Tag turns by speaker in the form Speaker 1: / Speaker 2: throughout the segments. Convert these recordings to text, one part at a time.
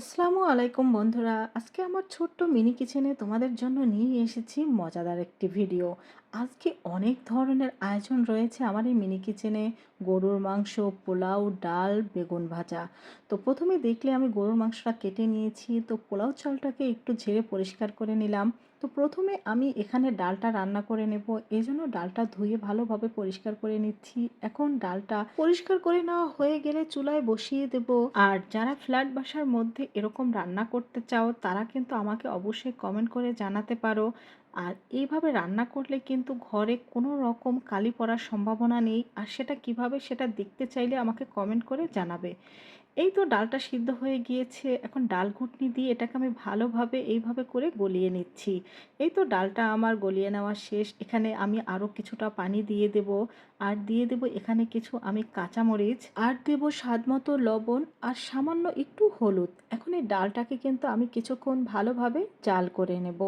Speaker 1: আসসালামু আলাইকুম বন্ধুরা। আজকে আমার ছোট্ট মিনি কিচেনে তোমাদের জন্য নিয়ে এসেছি মজাদার একটি ভিডিও। আজকে অনেক ধরনের আয়োজন রয়েছে আমার এই মিনি কিচেনে গরুর মাংস, পোলাও, ডাল, বেগুন ভাজা। তো প্রথমে দেখলে আমি গরুর মাংসটা কেটে নিয়েছি। তো পোলাও চালটাকে একটু ঝেড়ে পরিষ্কার করে নিলাম। তো প্রথমে আমি এখানে ডালটা রান্না করে নেব। এই জন্য ডালটা ধুয়ে ভালোভাবে পরিষ্কার করে নিচ্ছি। এখন ডালটা পরিষ্কার করে নেওয়া হয়ে গেলে চুলায় বসিয়ে দেব। আর যারা ফ্ল্যাট বাসার মধ্যে এরকম রান্না করতে চাও, তারা কিন্তু আমাকে অবশ্যই কমেন্ট করে জানাতে পারো। আর এইভাবে রান্না করলে কিন্তু ঘরে কোনো রকম কালি পড়ার সম্ভাবনা নেই। আর সেটা কীভাবে সেটা দেখতে চাইলে আমাকে কমেন্ট করে জানাবে। এই তো ডালটা সিদ্ধ হয়ে গিয়েছে। এখন ডাল ঘুটনি দিয়ে এটাকে আমি ভালোভাবে এইভাবে করে গলিয়ে নিচ্ছি। এই তো ডালটা আমার গলিয়ে নেওয়া শেষ। এখানে আমি আরও কিছুটা পানি দিয়ে দেব। আর দিয়ে দেব এখানে কিছু আমি কাঁচামরিচ। আর দেব স্বাদ মতো লবণ আর সামান্য একটু হলুদ। এখন এই ডালটাকে কিন্তু আমি কিছুক্ষণ ভালোভাবে জাল করে নেব।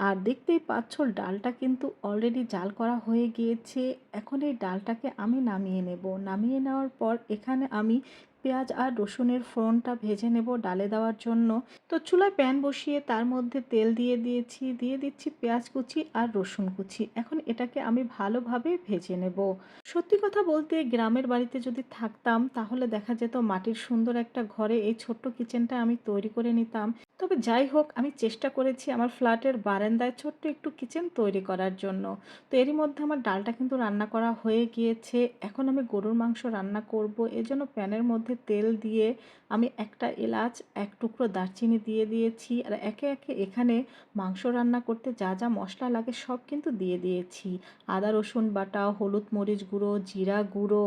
Speaker 1: আর দেখতেই পাচ্ছ, ডালটা কিন্তু অলরেডি জাল করা হয়ে গিয়েছে। এখন এই ডালটাকে আমি নামিয়ে নেব। নামিয়ে নেওয়ার পর এখানে আমি পেঁয়াজ আর রসুনের ফোড়নটা ভেজে নেব ডালে দেওয়ার জন্য। তো চুলায় প্যান বসিয়ে তার মধ্যে তেল দিয়ে দিয়েছি। দিয়ে দিচ্ছি পেঁয়াজ কুচি আর রসুন কুচি। এখন এটাকে আমি ভালোভাবে ভেজে নেব। সত্যি কথা বলতে গ্রামের বাড়িতে যদি থাকতাম, তাহলে দেখা যেত মাটির সুন্দর একটা ঘরে এই ছোট্ট কিচেনটা আমি তৈরি করে নিতাম। তবে যাই হোক, আমি চেষ্টা করেছি আমার ফ্ল্যাটের বারান্দায় ছোট্ট একটু কিচেন তৈরি করার জন্য। তো এরই মধ্যে আমার ডালটা কিন্তু রান্না করা হয়ে গিয়েছে। এখন আমি গরুর মাংস রান্না করব। এজন্য প্যানের মধ্যে তেল দিয়ে আমি একটা এলাচ, এক টুকরো দারচিনি দিয়ে দিয়েছি আর একে একে এখানে মাংস রান্না করতে যা যা মশলা লাগে সব কিন্তু দিয়ে দিয়েছি। আদা রসুন বাটা, হলুদ মরিচ গুঁড়ো, জিরা গুঁড়ো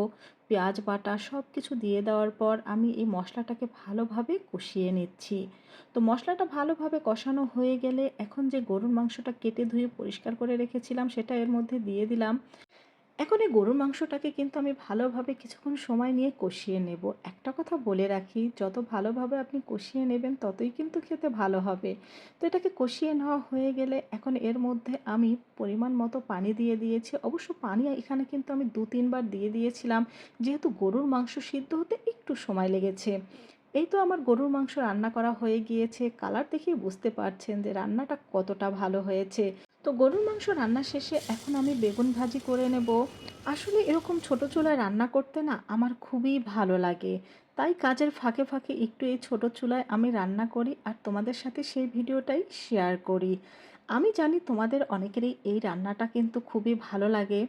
Speaker 1: পেঁয়াজ বাটা সব কিছু দিয়ে দেওয়ার পর আমি এই মশলাটাকে ভালোভাবে কষিয়ে নিচ্ছি। তো মশলাটা ভালোভাবে কষানো হয়ে গেলে এখন যে গরুর মাংসটা কেটে ধুয়ে পরিষ্কার করে রেখেছিলাম সেটা এর মধ্যে দিয়ে দিলাম। এখন এই গরুর মাংসটাকে কিন্তু আমি ভালোভাবে কিছুক্ষণ সময় নিয়ে কষিয়ে নেব। একটা কথা বলে রাখি, যত ভালোভাবে আপনি কষিয়ে নেবেন ততই কিন্তু খেতে ভালো হবে। তো এটাকে কষিয়ে নেওয়া হয়ে গেলে এখন এর মধ্যে আমি পরিমাণ মতো পানি দিয়ে দিয়েছি। অবশ্য পানি এখানে কিন্তু আমি দু, তিনবার দিয়ে দিয়েছিলাম। যেহেতু গরুর মাংস সিদ্ধ হতে একটু সময় লেগেছে। এই তো আমার গরুর মাংস রান্না করা হয়ে গিয়েছে। কালার দেখেই বুঝতে পারছেন যে রান্নাটা কতটা ভালো হয়েছে। তো গরুর মাংস রান্না শেষে এখন আমি বেগুন ভাজি করে নেব। আসলে এরকম ছোট চুলায় রান্না করতে না আমার খুবই ভালো লাগে। তাই কাজের ফাঁকে ফাঁকে একটু এই ছোট চুলায় আমি রান্না করি আর তোমাদের সাথে সেই ভিডিওটাই শেয়ার করি। আমি জানি তোমাদের অনেকেরই এই রান্নাটা কিন্তু খুবই ভালো লাগে।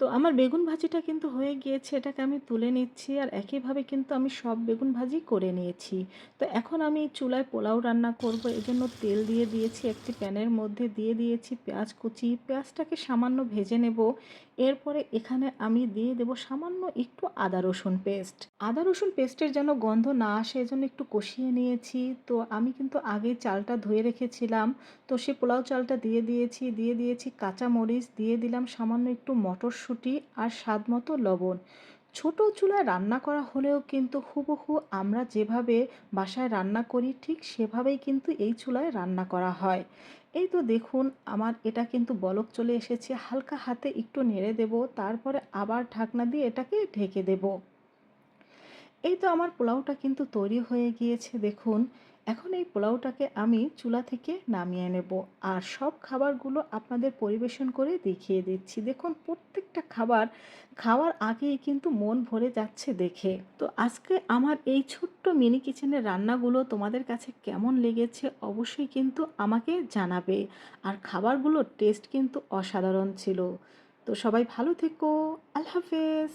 Speaker 1: তো আমার বেগুন ভাজিটা কিন্তু হয়ে গিয়েছে, এটাকে আমি তুলে নিচ্ছি আর একইভাবে কিন্তু আমি সব বেগুন ভাজি করে নিয়েছি। তো এখন আমি চুলায় পোলাও রান্না করব, এজন্য তেল দিয়ে দিয়েছি, একটি প্যানের মধ্যে দিয়ে দিয়েছি পেঁয়াজ কুচি। পেঁয়াজটাকে সামান্য ভেজে নেব, এরপরে এখানে আমি দিয়ে দেব সামান্য একটু আদা রসুন পেস্ট। আদা, রসুন পেস্টের যেন গন্ধ না আসে, এজন্য একটু কষিয়ে নিয়েছি। তো আমি কিন্তু আগে চালটা ধুয়ে রেখেছিলাম। তো সে পোলাও চালটা দিয়ে দিয়েছি দিয়ে দিয়েছি কাঁচা মরিচ দিয়ে দিলাম সামান্য একটু মটরশুঁটি আর স্বাদ মতো লবণ। ছোট চুলায় রান্না করা হলেও কিন্তু হুবহু আমরা যেভাবে বাসায় রান্না করি, ঠিক সেভাবেই কিন্তু এই চুলায় রান্না করা হয়। এই তো দেখুন, আমার এটা কিন্তু বলক চলে এসেছে। হালকা হাতে একটু নেড়ে দেব, তারপরে আবার ঢাকনা দিয়ে এটাকে ঢেকে দেব। এই তো আমার পোলাওটা কিন্তু তৈরি হয়ে গিয়েছে, দেখুন। এখন এই পোলাওটাকে আমি চুলা থেকে নামিয়ে নেব আর সব খাবারগুলো আপনাদের পরিবেশন করে দেখিয়ে দিচ্ছি। দেখুন, প্রত্যেকটা খাবার খাওয়ার আগেই কিন্তু মন ভরে যাচ্ছে দেখে। তো আজকে আমার এই ছোট্ট মিনি কিচেনের রান্নাগুলো তোমাদের কাছে কেমন লেগেছে অবশ্যই কিন্তু আমাকে জানাবে। আর খাবারগুলোর টেস্ট কিন্তু অসাধারণ ছিল। তো সবাই ভালো থেকো, আল্লাহ হাফেজ।